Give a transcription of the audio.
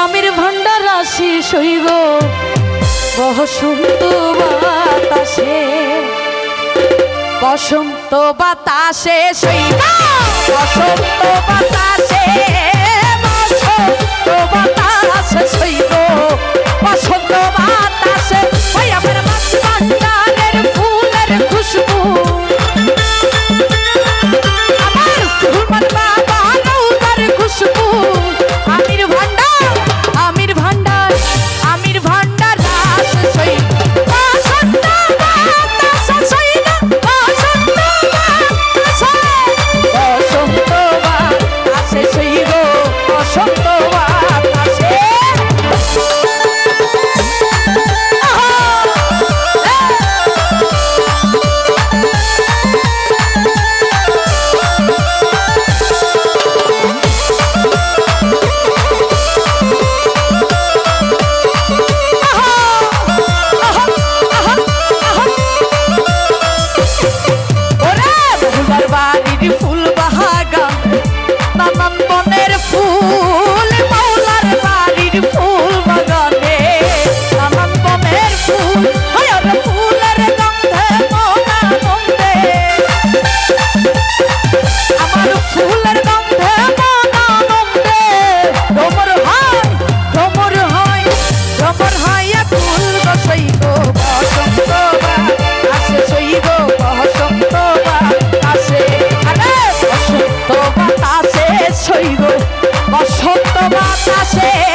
গ্রামের ভান্ডার রাশি সইগ বসন্ত বাতাসে বসন্ত বাতাসে সইগ বসন্ত বাতাস 吧。শ্বাসে